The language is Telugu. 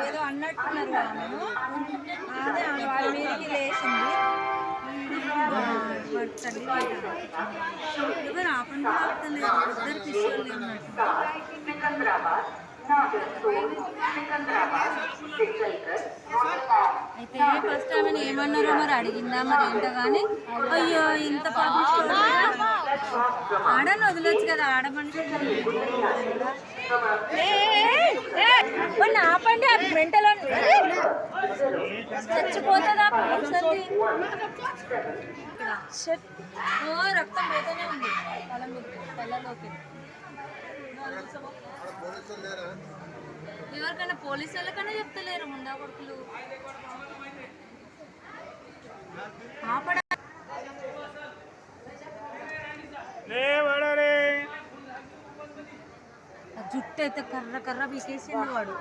ఏదో అన్నట్టున్నారు అదే వాళ్ళ మీదకి లేచింది. తల్లి ఎవరు ఆపుతలేదు ఇద్దరు ఆమెను ఏమన్నారో మరి అడిగిందా మరి ఏంటో కానీ అయ్యో ఇంత పాపం ఆడని వదిలొచ్చు కదా ఆడ ఆపండి ఆ మెంటలో చచ్చిపోతుందా ముసలి ఓ రక్తం పోతూనే ఉంది. తల తలలోకి ఎవరికైనా పోలీసు వాళ్ళకైనా చెప్తలేరు ముందా కొడుకులు. జుట్టు అయితే కర్ర కర్ర పీకేసింది వాడు.